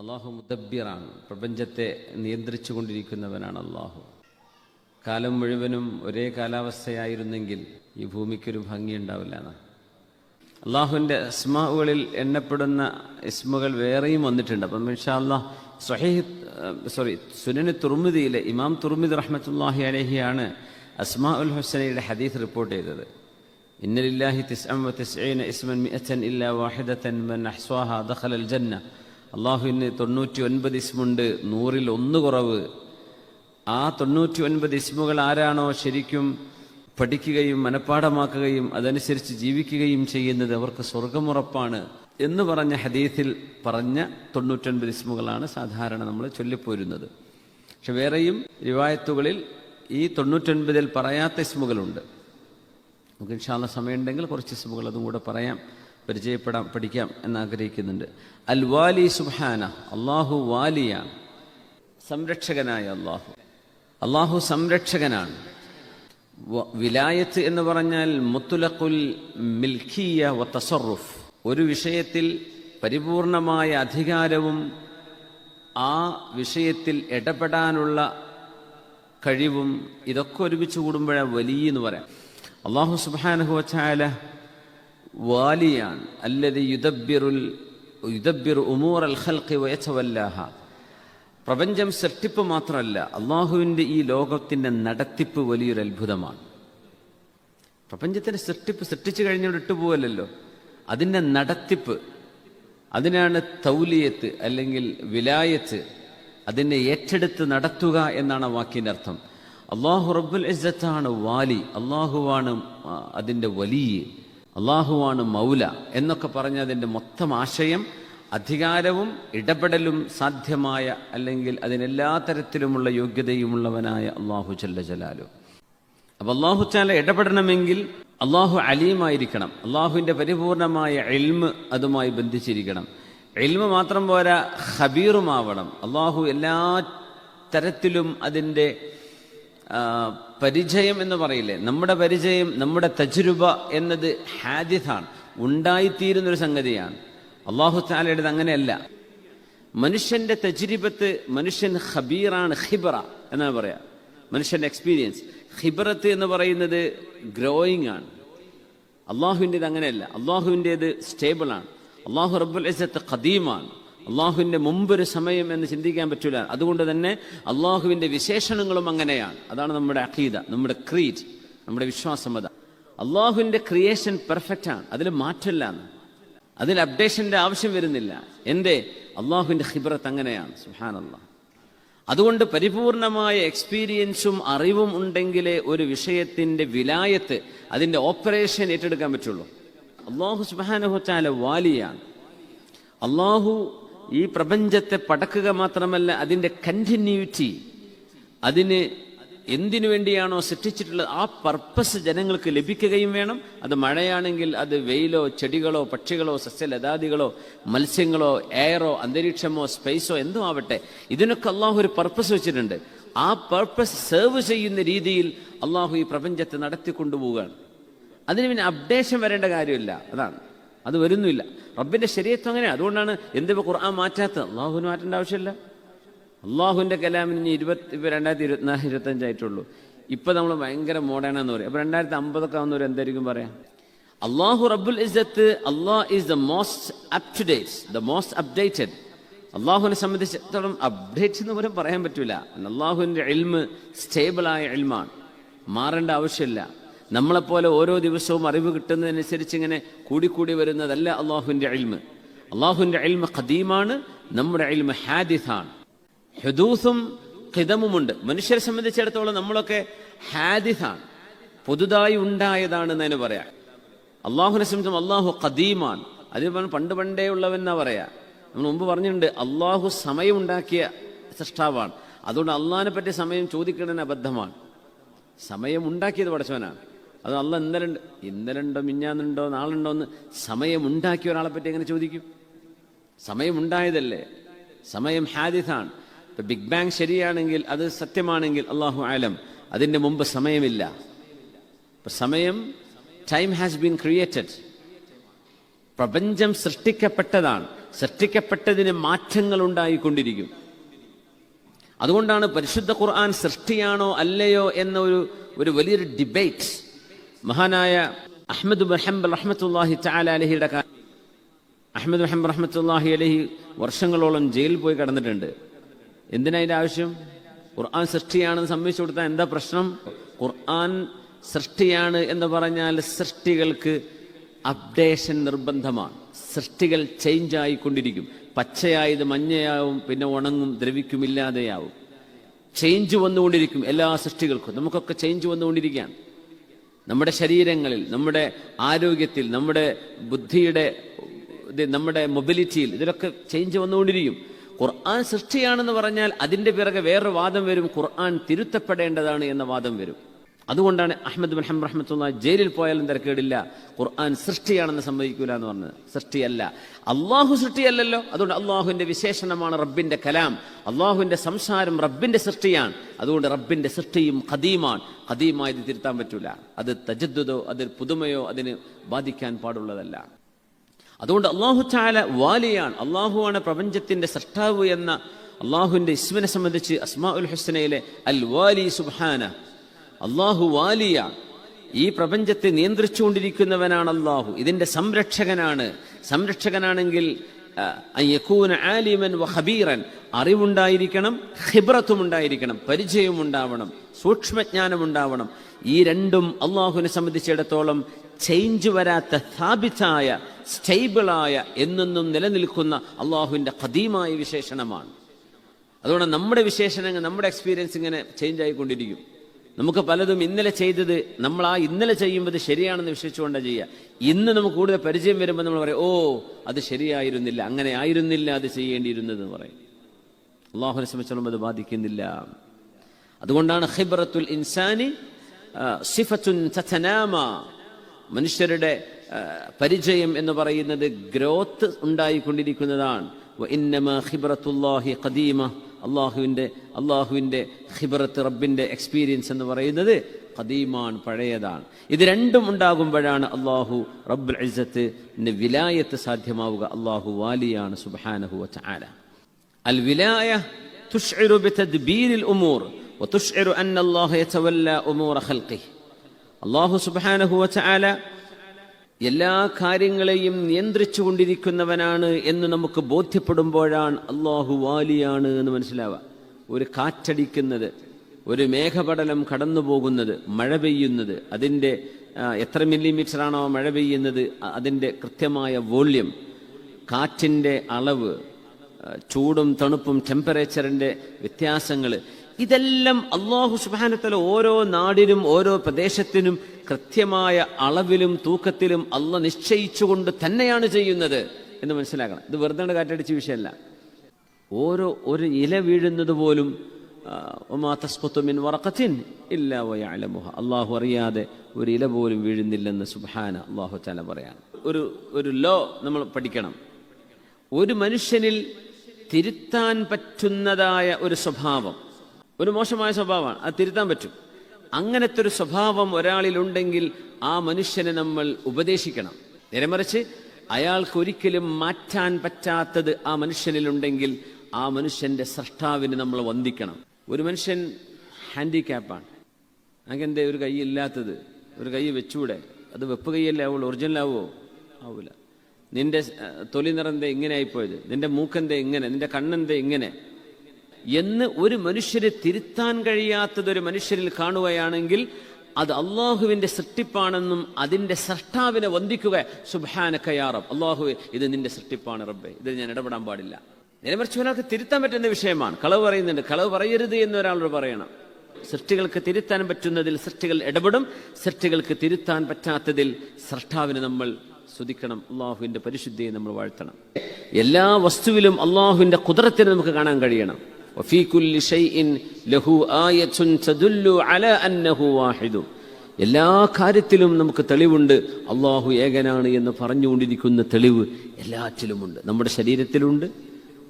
അള്ളാഹു മുദബ്ബിറാണ്. പ്രപഞ്ചത്തെ നിയന്ത്രിച്ചു കൊണ്ടിരിക്കുന്നവനാണ് അള്ളാഹു കാലം മുഴുവനും ഒരേ കാലാവസ്ഥയായിരുന്നെങ്കിൽ ഈ ഭൂമിക്കൊരു ഭംഗി ഉണ്ടാവില്ല എന്നാണ് അള്ളാഹുവിന്റെ ഇസ്മാവുകളിൽ എണ്ണപ്പെടുന്ന ഇസ്മുകൾ വേറെയും വന്നിട്ടുണ്ട്. അപ്പം ഇൻഷാ അള്ളാഹ് സ്വഹീഹ് സോറി സുനന് തുർമിദിയിലെ ഇമാം തുർമിദ് റഹ്മത്തുല്ലാഹി അലഹിയാണ് അസ്മാ ഉൽ ഹുസനയുടെ ഹദീസ് റിപ്പോർട്ട് ചെയ്തത്. ഇന്നലില്ലാഹി തിസ്അം വ ഇസ്മൻ മിഅത്തൻ ഇല്ലാ വാഹിദത്തൻ മൻ അഹ്സ്വാഹ ദഖലൽ ജന്ന. അള്ളാഹുവിന് തൊണ്ണൂറ്റി ഒൻപത് ഇസ്മുണ്ട് നൂറിൽ ഒന്ന് കുറവ്. ആ തൊണ്ണൂറ്റി ഒൻപത് ഇസ്മുകൾ ആരാണോ ശരിക്കും പഠിക്കുകയും മനഃപ്പാടമാക്കുകയും അതനുസരിച്ച് ജീവിക്കുകയും ചെയ്യുന്നത് അവർക്ക് സ്വർഗമുറപ്പാണ് എന്ന് പറഞ്ഞ ഹദീസിൽ പറഞ്ഞ തൊണ്ണൂറ്റൊൻപത് ഇസ്മുകളാണ് സാധാരണ നമ്മൾ ചൊല്ലിപ്പോരുന്നത്. പക്ഷെ വേറെയും റിവായത്തുകളിൽ ഈ തൊണ്ണൂറ്റൊൻപതിൽ പറയാത്ത ഇസ്മുകളുണ്ട്. നമുക്ക് ഇൻഷാല്ല സമയമുണ്ടെങ്കിൽ കുറച്ച് ഇസ്മുകൾ അതും കൂടെ പറയാം. പരിചയപ്പെടാം പഠിക്കാം എന്ന് ആഗ്രഹിക്കുന്നുണ്ട് അൽ വാലി സുബാന അള്ളാഹു വാലിയാണ് സംരക്ഷകനായ അള്ളാഹു അള്ളാഹു സംരക്ഷകനാണ്. വിലായത്ത് എന്ന് പറഞ്ഞാൽ മുത്തുലഖുൽ മിൽഖിയ വ തസറുഫ്. ഒരു വിഷയത്തിൽ പരിപൂർണമായ അധികാരവും ആ വിഷയത്തിൽ ഇടപെടാനുള്ള കഴിവും ഇതൊക്കെ ഒരുമിച്ച് കൂടുമ്പോഴാണ് വലിയ എന്ന് പറയാം അള്ളാഹു സുബാനഹു വച്ചാല വാലിയാണ്. അല്ലതി യുദബിറുൽ യുദബിർ ഉമൂർ അൽ ഖൽഖി വയച്ചവല്ലാഹ പ്രപഞ്ചം സൃഷ്ടിപ്പ് മാത്രമല്ല അള്ളാഹുവിന്റെ ഈ ലോകത്തിന്റെ നടത്തിപ്പ് വലിയൊരു അത്ഭുതമാണ്. പ്രപഞ്ചത്തിന്റെ സൃഷ്ടിപ്പ് സൃഷ്ടിച്ചു കഴിഞ്ഞാൽ ഇട്ടുപോകല്ലോ അതിന്റെ നടത്തിപ്പ് അതിനാണ് തൗലിയത്ത് അല്ലെങ്കിൽ വിലായത്ത് അതിനെ ഏറ്റെടുത്ത് നടത്തുക എന്നാണ് വാക്കിന്റെ അർത്ഥം. അള്ളാഹു റബ്ബുൽ ഇസ്സത്താണ് വാലി അള്ളാഹുവാണ് അതിന്റെ വലിയ. അള്ളാഹുവാണ് മൗല എന്നൊക്കെ പറഞ്ഞ അതിന്റെ മൊത്തം ആശയം അധികാരവും ഇടപെടലും സാധ്യമായ അല്ലെങ്കിൽ അതിനെല്ലാ തരത്തിലുമുള്ള യോഗ്യതയുമുള്ളവനായ അള്ളാഹു ചല്ല ജലാലു. അപ്പൊ അള്ളാഹു ചാല ഇടപെടണമെങ്കിൽ അള്ളാഹു അലീമായിരിക്കണം. അള്ളാഹുവിന്റെ പരിപൂർണമായ എൽമ് അതുമായി ബന്ധിച്ചിരിക്കണം. എൽമ് മാത്രം പോരാ ഹബീറുമാവണം അള്ളാഹു എല്ലാ തരത്തിലും അതിന്റെ പരിചയം എന്ന് പറയില്ലേ? നമ്മുടെ പരിചയം നമ്മുടെ തജുരുബ എന്നത് ഹാദിഥാണ് ഉണ്ടായിത്തീരുന്നൊരു സംഗതിയാണ്. അള്ളാഹു താലയുടെ അങ്ങനെയല്ല. മനുഷ്യന്റെ തജുരിബത്ത് മനുഷ്യൻ ഖബീറാണ് ഖിബറ എന്നാണ് പറയാ. മനുഷ്യന്റെ എക്സ്പീരിയൻസ് ഖിബറത്ത് എന്ന് പറയുന്നത് ഗ്രോയിങ് ആണ്. അള്ളാഹുവിന്റെത് അങ്ങനെയല്ല. അള്ളാഹുവിന്റെത് സ്റ്റേബിൾ ആണ്. അള്ളാഹു റബ്ബുൽ ഖദീമാണ്. അള്ളാഹുവിന്റെ മുമ്പൊരു സമയം എന്ന് ചിന്തിക്കാൻ പറ്റില്ല അതുകൊണ്ട് തന്നെ അള്ളാഹുവിന്റെ വിശേഷണങ്ങളും അങ്ങനെയാണ്. അതാണ് നമ്മുടെ അഖീദ നമ്മുടെ ക്രീറ്റ് നമ്മുടെ വിശ്വാസമത അള്ളാഹുവിന്റെ ക്രിയേഷൻ പെർഫെക്റ്റ് ആണ്. അതിൽ മാറ്റമില്ല. അതിൽ അപ്ഡേഷന്റെ ആവശ്യം വരുന്നില്ല. എന്റെ അള്ളാഹുവിന്റെ ഹിബ്രത്ത് അങ്ങനെയാണ്. സുഹാൻ അള്ളാഹ് അതുകൊണ്ട് പരിപൂർണമായ എക്സ്പീരിയൻസും അറിവും ഉണ്ടെങ്കിലേ ഒരു വിഷയത്തിന്റെ വിലായത്ത് അതിന്റെ ഓപ്പറേഷൻ ഏറ്റെടുക്കാൻ പറ്റുള്ളൂ. അള്ളാഹു സുബാനഹുച്ചാല വാലിയാണ്. അള്ളാഹു ഈ പ്രപഞ്ചത്തെ പടക്കുക മാത്രമല്ല അതിന്റെ കണ്ടിന്യൂറ്റി അതിന് എന്തിനു വേണ്ടിയാണോ സൃഷ്ടിച്ചിട്ടുള്ളത് ആ പർപ്പസ് ജനങ്ങൾക്ക് ലഭിക്കുകയും വേണം. അത് മഴയാണെങ്കിൽ അത് വെയിലോ ചെടികളോ പക്ഷികളോ സസ്യലതാദികളോ മത്സ്യങ്ങളോ എയറോ അന്തരീക്ഷമോ സ്പേസോ എന്തോ ആവട്ടെ. ഇതിനൊക്കെ അള്ളാഹു ഒരു പർപ്പസ് വെച്ചിട്ടുണ്ട്. ആ പർപ്പസ് സെർവ് ചെയ്യുന്ന രീതിയിൽ അള്ളാഹു ഈ പ്രപഞ്ചത്തെ നടത്തിക്കൊണ്ടുപോവുകയാണ്. അതിന് പിന്നെ അപ്ഡേഷൻ വരേണ്ട കാര്യമില്ല. അതാണ്. അത് വരുന്നില്ല. റബ്ബിന്റെ ശരീരത്വം അങ്ങനെയാണ് അതുകൊണ്ടാണ് എന്തിപ്പോൾ ഖുർആൻ മാറ്റാത്തത്? അള്ളാഹുവിന് മാറ്റേണ്ട ആവശ്യമില്ല. അള്ളാഹുവിന്റെ കലാമിന് ഇനി ഇരുപത്തി ഇപ്പൊ രണ്ടായിരത്തി ഇരുപത്തിനാല് ഇരുപത്തഞ്ചായിട്ടുള്ളൂ ഇപ്പൊ നമ്മൾ ഭയങ്കര മോഡേണെന്ന് പറയും. അപ്പൊ രണ്ടായിരത്തി അമ്പതൊക്കെ ആവുന്നവർ എന്തായിരിക്കും പറയാം? അള്ളാഹു റബ്ബുൽ ഇസ്സത്ത് Allah is the most up to date the most updated. അള്ളാഹുവിനെ സംബന്ധിച്ചിടത്തോളം അപ്ഡേറ്റ് എന്ന് പോലും പറയാൻ പറ്റൂല. അള്ളാഹുവിന്റെ എൽമ് സ്റ്റേബിളായ എൽമാണ് മാറേണ്ട ആവശ്യമില്ല. നമ്മളെപ്പോലെ ഓരോ ദിവസവും അറിവ് കിട്ടുന്നതനുസരിച്ച് ഇങ്ങനെ കൂടിക്കൂടി വരുന്നതല്ല അള്ളാഹുവിന്റെ എൽമ് അള്ളാഹുവിന്റെ അഴിമ ഖദീമാണ് നമ്മുടെ അഴിമ ഹാദിഥാണ് ഹെദൂസും ഖിതമുമുണ്ട് മനുഷ്യരെ സംബന്ധിച്ചിടത്തോളം നമ്മളൊക്കെ ഹാദിസാണ്. പുതുതായി ഉണ്ടായതാണ് എന്നതിന് പറയാം. അള്ളാഹുവിനെ സംബന്ധിച്ചും അള്ളാഹു ഖദീമാണ്. അതിന് പറഞ്ഞ പണ്ട് പണ്ടേ ഉള്ളവൻ എന്നാ പറയാ. നമ്മൾ മുമ്പ് പറഞ്ഞിട്ടുണ്ട് അള്ളാഹു സമയം ഉണ്ടാക്കിയ സൃഷ്ടാവാണ്. അതുകൊണ്ട് അള്ളാഹിനെ പറ്റി സമയം ചോദിക്കുന്നതിന് അബദ്ധമാണ്. സമയം ഉണ്ടാക്കിയത് പടച്ചവനാണ്. അത് അല്ല ഇന്നലെ ഉണ്ട്. ഇന്നലെ ഉണ്ടോ മിഞ്ഞാന്നുണ്ടോ നാളുണ്ടോ എന്ന് സമയമുണ്ടാക്കിയ ഒരാളെ പറ്റി എങ്ങനെ ചോദിക്കും? സമയമുണ്ടായതല്ലേ? സമയം ഹാദിസാണ്. ഇപ്പൊ ബിഗ് ബാങ് ശരിയാണെങ്കിൽ അത് സത്യമാണെങ്കിൽ അള്ളാഹു ആലം അതിന്റെ മുമ്പ് സമയമില്ല. സമയം ടൈം ഹാസ് ബീൻ ക്രിയേറ്റഡ്. പ്രപഞ്ചം സൃഷ്ടിക്കപ്പെട്ടതാണ്. സൃഷ്ടിക്കപ്പെട്ടതിന് മാറ്റങ്ങൾ ഉണ്ടായിക്കൊണ്ടിരിക്കും. അതുകൊണ്ടാണ് പരിശുദ്ധ ഖുർആൻ സൃഷ്ടിയാണോ അല്ലയോ എന്ന ഒരു ഒരു വലിയൊരു ഡിബേറ്റ് മഹാനായ അഹമ്മദ് ബഹംബ് റഹ്മത്തുല്ലാഹി ചാല അലഹിയുടെ കാ- അഹമ്മദ് ബഹംബ് റഹ്മത്തുല്ലാഹി അലഹി വർഷങ്ങളോളം ജയിലിൽ പോയി കിടന്നിട്ടുണ്ട്. എന്തിനാ അതിന്റെ ആവശ്യം? ഖുർആൻ സൃഷ്ടിയാണെന്ന് സമ്മതിച്ചു കൊടുത്താൽ എന്താ പ്രശ്നം? ഖുർആൻ സൃഷ്ടിയാണ് എന്ന് പറഞ്ഞാൽ സൃഷ്ടികൾക്ക് അപ്ഡേഷൻ നിർബന്ധമാണ്. സൃഷ്ടികൾ ചേഞ്ച് ആയിക്കൊണ്ടിരിക്കും. പച്ചയായത് മഞ്ഞയാവും പിന്നെ ഉണങ്ങും ദ്രവിക്കുമില്ലാതെയാവും. ചേഞ്ച് വന്നുകൊണ്ടിരിക്കും എല്ലാ സൃഷ്ടികൾക്കും. നമുക്കൊക്കെ ചേഞ്ച് വന്നുകൊണ്ടിരിക്കുകയാണ്. നമ്മുടെ ശരീരങ്ങളിൽ നമ്മുടെ ആരോഗ്യത്തിൽ നമ്മുടെ ബുദ്ധിയുടെ നമ്മുടെ മൊബിലിറ്റിയിൽ ഇതിലൊക്കെ ചേഞ്ച് വന്നുകൊണ്ടിരിക്കും. ഖുർആൻ സൃഷ്ടിയാണെന്ന് പറഞ്ഞാൽ അതിന്റെ പിറകെ വേറൊരു വാദം വരും. ഖുർആൻ തിരുത്തപ്പെടേണ്ടതാണ് എന്ന വാദം വരും. അതുകൊണ്ടാണ് അഹമ്മദ് ബിൻ ഹം റഹ്മത്തുള്ള ജയിലിൽ പോയാലും തിരക്കേടില്ല. ഖുർആൻ സൃഷ്ടിയാണെന്ന് സമ്മതിക്കൂല എന്ന് പറഞ്ഞത് സൃഷ്ടിയല്ല. അള്ളാഹു സൃഷ്ടിയല്ലല്ലോ. അതുകൊണ്ട് അള്ളാഹുവിന്റെ വിശേഷണമാണ് റബ്ബിന്റെ കലാം. അള്ളാഹുവിന്റെ സംസാരം റബ്ബിന്റെ സൃഷ്ടിയാണ്. അതുകൊണ്ട് റബ്ബിന്റെ സൃഷ്ടിയും ഖദീമാണ്. ഖദീമായത് തിരുത്താൻ പറ്റൂല. അത് തജദ്ദുദോ അതിൽ പുതുമയോ അതിന് ബാധിക്കാൻ പാടുള്ളതല്ല. അതുകൊണ്ട് അള്ളാഹു ചാല വാലിയാണ്. അള്ളാഹുവാണ് പ്രപഞ്ചത്തിന്റെ സൃഷ്ടാവ് എന്ന അള്ളാഹുവിന്റെ ഇസ്മിനെ സംബന്ധിച്ച് അസ്മാ ഉൽ ഹുസ്നയിലെ അൽ വാലി സുബ്ഹാന അള്ളാഹു വാലിയ ഈ പ്രപഞ്ചത്തെ നിയന്ത്രിച്ചുകൊണ്ടിരിക്കുന്നവനാണ് അള്ളാഹു ഇതിന്റെ സംരക്ഷകനാണ്. സംരക്ഷകനാണെങ്കിൽ ആലിമൻ വ ഖബീറൻ. അറിവുണ്ടായിരിക്കണം ഹിബ്രത്തും ഉണ്ടായിരിക്കണം പരിചയം ഉണ്ടാവണം സൂക്ഷ്മജ്ഞാനം ഉണ്ടാവണം ഈ രണ്ടും അള്ളാഹുവിനെ സംബന്ധിച്ചിടത്തോളം ചേഞ്ച് വരാത്ത സ്ഥാപിതായ സ്റ്റേബിളായ എന്നെന്നും നിലനിൽക്കുന്ന അള്ളാഹുവിന്റെ ഖദീമായ വിശേഷണമാണ്. അതുകൊണ്ട് നമ്മുടെ വിശേഷണങ്ങൾ നമ്മുടെ എക്സ്പീരിയൻസ് ഇങ്ങനെ ചേഞ്ച് ആയിക്കൊണ്ടിരിക്കും. നമുക്ക് പലതും ഇന്നലെ ചെയ്തത് നമ്മൾ ആ ഇന്നലെ ചെയ്യുമ്പോൾ അത് ശരിയാണെന്ന് വിശ്വസിച്ചുകൊണ്ടാണ് ചെയ്യുക. ഇന്ന് നമുക്ക് കൂടുതൽ പരിചയം വരുമ്പോൾ നമ്മൾ പറയും ഓ അത് ശരിയായിരുന്നില്ല. അങ്ങനെ ആയിരുന്നില്ല അത് ചെയ്യേണ്ടിയിരുന്നത് എന്ന് പറയും. അള്ളാഹുനെ സംബന്ധിച്ചോളം അത് ബാധിക്കുന്നില്ല. അതുകൊണ്ടാണ് ഹിബറത്തുൽ ഇൻസാനി സിഫത്തുൻ തതനാമ. മനുഷ്യരുടെ പരിചയം എന്ന് പറയുന്നത് ഗ്രോത്ത് ഉണ്ടായിക്കൊണ്ടിരിക്കുന്നതാണ്. ഇന്നമ ഹിബറത്തുല്ലാഹി ഖദീമ. അള്ളാഹുവിൻ്റെ അള്ളാഹുവിൻ്റെ ഖിബ്രത്ത് റബ്ബിൻ്റെ എക്സ്പീരിയൻസ് എന്ന് പറയുന്നത് ഖദീമാണ് പഴയതാണ് ഇത് രണ്ടും ഉണ്ടാകുമ്പോഴാണ് അള്ളാഹു റബ്ബുൽ ഇസ്സത്ത് വിലായത്ത് സാധ്യമാവുക അള്ളാഹു വാലിയാണ് സുബ്ഹാനഹു വ തആല الولاية تشعر بتدبير الأمور وتشعر أن الله يتولى أمور خلقه الله سبحانه وتعالى എല്ലാ കാര്യങ്ങളെയും നിയന്ത്രിച്ചു കൊണ്ടിരിക്കുന്നവനാണ് എന്ന് നമുക്ക് ബോധ്യപ്പെടുമ്പോഴാണ് അള്ളാഹു വാലിയാണ് എന്ന് മനസ്സിലാവുക. ഒരു കാറ്റടിക്കുന്നത് ഒരു മേഘപടലം കടന്നു പോകുന്നത് മഴ പെയ്യുന്നത് അതിന്റെ എത്ര മില്ലിമീറ്ററാണോ മഴ പെയ്യുന്നത് അതിന്റെ കൃത്യമായ വോള്യം കാറ്റിന്റെ അളവ് ചൂടും തണുപ്പും ടെമ്പറേച്ചറിന്റെ വ്യത്യാസങ്ങൾ ഇതെല്ലാം അള്ളാഹു സുബാനത്തല ഓരോ നാടിനും ഓരോ പ്രദേശത്തിനും കൃത്യമായ അളവിലും തൂക്കത്തിലും അല്ല നിശ്ചയിച്ചുകൊണ്ട് തന്നെയാണ് ചെയ്യുന്നത് എന്ന് മനസ്സിലാക്കണം. ഇത് വെറുതെ കാറ്റടിച്ച വിഷയമല്ല. ഓരോ ഒരു ഇല വീഴുന്നത് പോലും അള്ളാഹു അറിയാതെ ഒരു ഇല പോലും വീഴുന്നില്ലെന്ന് സുബ്ഹാന അള്ളാഹു ചാല പറയാണ്. ഒരു ഒരു ലോ നമ്മൾ പഠിക്കണം. ഒരു മനുഷ്യനിൽ തിരുത്താൻ പറ്റുന്നതായ ഒരു സ്വഭാവം ഒരു മോശമായ സ്വഭാവമാണ്. അത് തിരുത്താൻ പറ്റും. അങ്ങനത്തെ ഒരു സ്വഭാവം ഒരാളിലുണ്ടെങ്കിൽ ആ മനുഷ്യനെ നമ്മൾ ഉപദേശിക്കണം. നേരെമറിച്ച് അയാൾക്ക് ഒരിക്കലും മാറ്റാൻ പറ്റാത്തത് ആ മനുഷ്യനിലുണ്ടെങ്കിൽ ആ മനുഷ്യന്റെ സൃഷ്ടാവിനെ നമ്മൾ വന്ദിക്കണം. ഒരു മനുഷ്യൻ ഹാൻഡിക്യാപ്പാണ്. അങ്ങനെ ഒരു കൈ ഇല്ലാത്തത്? ഒരു കൈ വെച്ചൂടെ? അത് വെപ്പ് കൈയല്ലേ ആവുള്ളൂ? ഒറിജിനൽ ആവുമോ ആവൂല. നിന്റെ തൊലി നിറന്തേ ഇങ്ങനെ ആയിപ്പോയത്? നിന്റെ മൂക്കെന്തേ ഇങ്ങനെ? നിന്റെ കണ്ണെന്തേ ഇങ്ങനെ? എന്ന് ഒരു മനുഷ്യരെ തിരുത്താൻ കഴിയാത്തതൊരു മനുഷ്യരിൽ കാണുകയാണെങ്കിൽ അത് അള്ളാഹുവിന്റെ സൃഷ്ടിപ്പാണെന്നും അതിന്റെ സൃഷ്ടാവിനെ വന്ദിക്കുക. സുബാനക്കയാറം അള്ളാഹു ഇത് നിന്റെ സൃഷ്ടിപ്പാണ് റബ്ബെ. ഇത് ഞാൻ ഇടപെടാൻ പാടില്ല. നിലമറിച്ച് ഒരാൾക്ക് തിരുത്താൻ പറ്റുന്ന വിഷയമാണ്. കളവ് പറയുന്നുണ്ട്. കളവ് പറയരുത് എന്ന് ഒരാളോട് പറയണം. സൃഷ്ടികൾക്ക് തിരുത്താൻ പറ്റുന്നതിൽ സൃഷ്ടികൾ ഇടപെടും. സൃഷ്ടികൾക്ക് തിരുത്താൻ പറ്റാത്തതിൽ സൃഷ്ടാവിനെ നമ്മൾ സ്തുതിക്കണം. അള്ളാഹുവിന്റെ പരിശുദ്ധിയെ നമ്മൾ വാഴ്ത്തണം. എല്ലാ വസ്തുവിലും അള്ളാഹുവിന്റെ കുതിരത്തിനെ നമുക്ക് കാണാൻ കഴിയണം. വഫീ كل شيء له ആയത്തുൻ تدل على അന്നഹു واحد എല്ലാ കാര്യത്തിലും നമുക്ക് തെളിവുണ്ട്. അള്ളാഹു ഏകനാണ് എന്ന് പറഞ്ഞുകൊണ്ടിരിക്കുന്ന തെളിവ് എല്ലാറ്റിലുമുണ്ട്. നമ്മുടെ ശരീരത്തിലുണ്ട്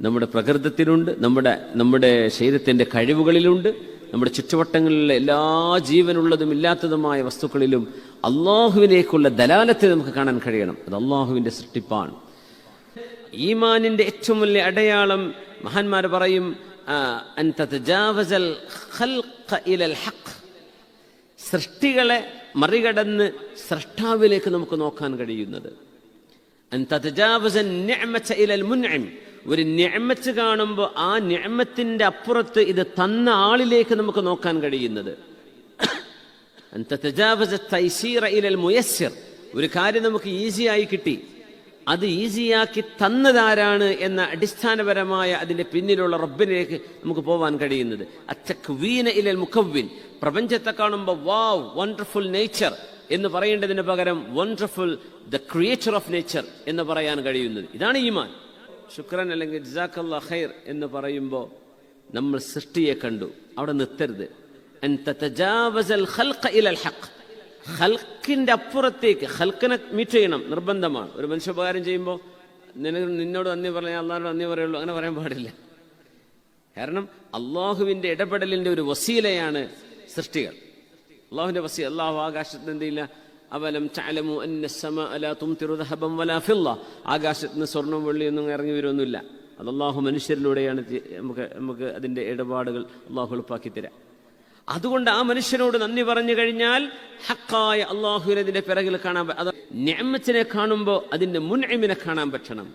നമ്മുടെ പ്രകൃതത്തിലുണ്ട് നമ്മുടെ നമ്മുടെ ശരീരത്തിന്റെ കഴിവുകളിലുണ്ട് നമ്മുടെ ചുറ്റുവട്ടങ്ങളിലെ എല്ലാ ജീവനുള്ളതും ഇല്ലാത്തതുമായ വസ്തുക്കളിലും അള്ളാഹുവിനേക്കുള്ള ദലാലത്തെ നമുക്ക് കാണാൻ കഴിയണം. അത് അള്ളാഹുവിന്റെ സൃഷ്ടിപ്പാണ്. ഈമാനിന്റെ ഏറ്റവും വലിയ അടയാളം മഹാന്മാർ പറയും അൻ തജാവസൽ ഖൽഖ ഇലൽ ഹഖ്. സൃഷ്ടികളെ മറികടന്ന് സൃഷ്ടാവിലേക്ക് നമുക്ക് നോക്കാൻ കഴിയുന്നത് അൻ തജാവസൻ നിഅമത ഇലൽ മുൻഇം. ഒരു ഞമ്മച്ച് കാണുമ്പോൾ ആ നിഅമത്തിന്റെ അപ്പുറത്ത് ഇത് തന്ന ആളിലേക്ക് നമുക്ക് നോക്കാൻ കഴിയുന്നത്. ഒരു കാര്യം നമുക്ക് ഈസിയായി കിട്ടി അത് ഈസിയാക്കി തന്നതാരാണ് എന്ന അടിസ്ഥാനപരമായ അതിന്റെ പിന്നിലുള്ള റബ്ബിലേക്ക് നമുക്ക് പോവാൻ കഴിയുന്നത്. അച്ചക്വീന ഇലൽ മുഖവ്വിൻ. പ്രപഞ്ചത്തെ കാണുമ്പോൾ വാവ് വണ്ടർഫുൾ നേച്ചർ എന്ന് പറയേണ്ടതിന് പകരം wonderful the creator of nature എന്ന് പറയാൻ കഴിയുന്നത്. ഇതാണ് ഈമാൻ. ശുക്രൻ അല്ലെങ്കിൽ ഖൈർ എന്ന് പറയുമ്പോൾ നമ്മൾ സൃഷ്ടിയെ കണ്ടു. അവിടെ നിർത്തരുത്. അൻ ഖൽഖ ഇലൽ ഹഖ് ഹൽക്കിന്റെ അപ്പുറത്തേക്ക് ഹൽക്കിനെ മീറ്റ് ചെയ്യണം നിർബന്ധമാണ്. ഒരു മനുഷ്യ ഉപകാരം ചെയ്യുമ്പോൾ നിനക്ക് നിന്നോട് നന്ദി പറഞ്ഞാൽ അള്ളാഹിനോട് നന്ദി പറയുള്ളൂ അങ്ങനെ പറയാൻ പാടില്ല. കാരണം അള്ളാഹുവിന്റെ ഇടപെടലിന്റെ ഒരു വസീലയാണ് സൃഷ്ടികൾ. അള്ളാഹുവിന്റെ വസീ അള്ളാഹു ആകാശത്ത് എന്തില്ല അവലം ചാലമു അല തും തിരുദഹബം വലാ ഫില്ല. ആകാശത്ത് നിന്ന് സ്വർണം വെള്ളിയൊന്നും ഇറങ്ങി വരുമൊന്നുമില്ല അത് അള്ളാഹു മനുഷ്യരിലൂടെയാണ് നമുക്ക് നമുക്ക് അതിന്റെ ഇടപാടുകൾ അള്ളാഹു എളുപ്പാക്കി തരാം. അതുകൊണ്ട് ആ മനുഷ്യനോട് നന്ദി പറഞ്ഞു കഴിഞ്ഞാൽ ഹക്കായ അള്ളാഹുവിനെ അതിന്റെ പിറകിൽ കാണാൻ അത് ഞാമത്തിനെ കാണുമ്പോൾ അതിന്റെ മുൻഎമിനെ കാണാൻ പറ്റണം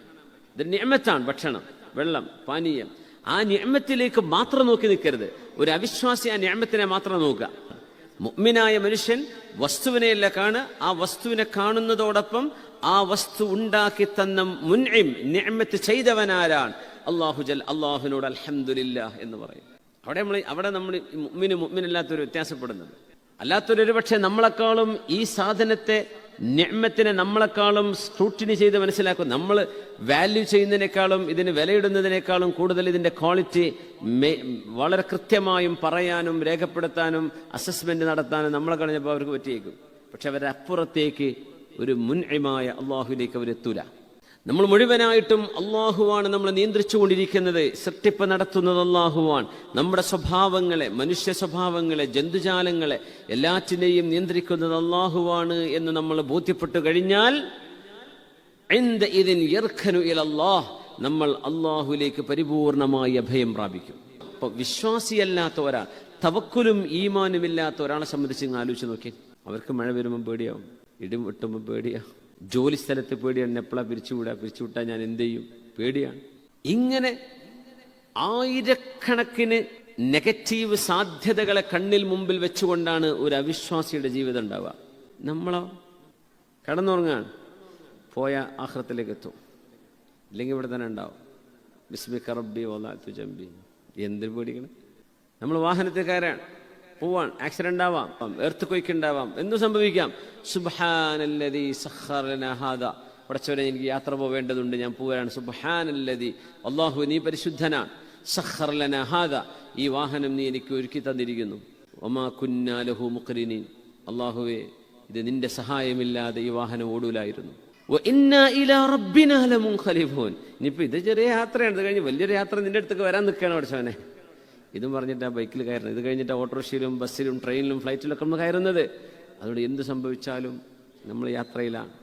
ഇത് ഞമ്മത്താണ് ഭക്ഷണം. വെള്ളം പാനീയം. ആ ഞമ്മത്തിലേക്ക് മാത്രം നോക്കി നിൽക്കരുത്. ഒരു അവിശ്വാസി ആ ഞമ്മത്തിനെ മാത്രം നോക്കുക. മുഅ്മിനായ മനുഷ്യൻ വസ്തുവിനെയല്ല കാണുക. ആ വസ്തുവിനെ കാണുന്നതോടൊപ്പം ആ വസ്തു ഉണ്ടാക്കി തന്ന മുൻഇം നിഅമത്ത് ചെയ്തവനാരാണ്. അള്ളാഹു ജൽ അള്ളാഹുവിനോട് അൽഹംദുലില്ലാ എന്ന് പറയും. അവിടെ നമ്മൾ അവിടെ നമ്മൾ മുമ്മിന് മുമ്മിനല്ലാത്തൊരു വ്യത്യാസപ്പെടുന്നത് അല്ലാത്തൊരു പക്ഷേ നമ്മളെക്കാളും ഈ സാധനത്തെ ഞമ്മത്തിനെ നമ്മളെക്കാളും സ്ക്രൂട്ടിനി ചെയ്ത് മനസ്സിലാക്കും. നമ്മൾ വാല്യൂ ചെയ്യുന്നതിനേക്കാളും ഇതിന് വിലയിടുന്നതിനേക്കാളും കൂടുതൽ ഇതിന്റെ ക്വാളിറ്റി വളരെ കൃത്യമായും പറയാനും രേഖപ്പെടുത്താനും അസസ്മെന്റ് നടത്താനും നമ്മളെ കളഞ്ഞപ്പോൾ അവർക്ക് പറ്റിയേക്കും. പക്ഷെ അവരപ്പുറത്തേക്ക് ഒരു മുൻഇമായ അള്ളാഹുലേക്ക് അവരെത്തൂല. നമ്മൾ മുഴുവനായിട്ടും അള്ളാഹുവാണ് നമ്മൾ നിയന്ത്രിച്ചുകൊണ്ടിരിക്കുന്നത്. സൃഷ്ടിപ്പ് നടത്തുന്നത് അള്ളാഹുവാണ്. നമ്മുടെ സ്വഭാവങ്ങളെ മനുഷ്യ സ്വഭാവങ്ങളെ ജന്തുജാലങ്ങളെ എല്ലാറ്റിനെയും നിയന്ത്രിക്കുന്നത് അള്ളാഹുവാണ് എന്ന് നമ്മൾ ബോധ്യപ്പെട്ടു കഴിഞ്ഞാൽ നമ്മൾ അള്ളാഹുലേക്ക് പരിപൂർണമായി അഭയം പ്രാപിക്കും. അപ്പൊ വിശ്വാസിയല്ലാത്ത ഒരാൾ തവക്കുലും ഈമാനുമില്ലാത്ത ഒരാളെ സംബന്ധിച്ച് ആലോചിച്ച് നോക്കി അവർക്ക് മഴ വരുമ്പോൾ പേടിയാവും ഇടിവെട്ടുമ്പോൾ പേടിയാവും. ജോലി സ്ഥലത്ത് പേടിയാണ്. എപ്പോഴാ പിരിച്ചുവിടുക പിരിച്ചുവിട്ടാൽ ഞാൻ എന്ത് ചെയ്യും? പേടിയാണ്. ഇങ്ങനെ ആയിരക്കണക്കിന് നെഗറ്റീവ് സാധ്യതകളെ കണ്ണിൽ മുമ്പിൽ വെച്ചുകൊണ്ടാണ് ഒരു അവിശ്വാസിയുടെ ജീവിതം ഉണ്ടാവുക. നമ്മളോ? കടന്നുറങ്ങാൻ പോയ ആഹ്രത്തിലേക്ക് എത്തും. ഇല്ലെങ്കിൽ ഇവിടെ തന്നെ ഉണ്ടാവും. ബിസ്മി കറബി ഓലാത്തു ജമ്പി എന്തിനു പേടിക്കണം? നമ്മൾ വാഹനത്തിൽ കയറാൻ പോവാൻ ആക്സിഡന്റ് ആവാം എർത്ത് കൊയ്ക്ക് ഉണ്ടാവാം എന്തും സംഭവിക്കാം. സുബാനല്ലതി സഹാദ പടച്ചവനെ എനിക്ക് യാത്ര പോവേണ്ടതുണ്ട് ഞാൻ പോവുകയാണ് സുബാനല്ലതി അള്ളാഹു നീ പരിശുദ്ധനാണ് സഹർലനഹാദ ലനാ ഹാദാ. ഈ വാഹനം നീ എനിക്ക് ഒരുക്കി തന്നിരിക്കുന്നു. ഒമാ കുന്നാലഹു ലഹു അള്ളാഹുവെ ഇത് നിന്റെ സഹായമില്ലാതെ ഈ വാഹനം ഓടൂലായിരുന്നു. വ ഇന്നാ ഇലാ റബ്ബിനാ ലമുൻഖലിഫൂൻ ഇനിയിപ്പോ ഇത് ചെറിയ യാത്രയാണ്. ഇത് കഴിഞ്ഞ് വലിയൊരു യാത്ര നിന്റെ അടുത്തേക്ക് വരാൻ നിൽക്കുകയാണ് പഠിച്ചവനെ. ഇതും പറഞ്ഞിട്ടാണ് ബൈക്കിൽ കയറുന്നത്. ഇത് കഴിഞ്ഞിട്ട് ഓട്ടോറിക്ഷയിലും ബസ്സിലും ട്രെയിനിലും ഫ്ലൈറ്റിലൊക്കെ നമ്മൾ കയറുന്നത്. അതുകൊണ്ട് എന്ത് സംഭവിച്ചാലും നമ്മൾ യാത്രയിലാണ്.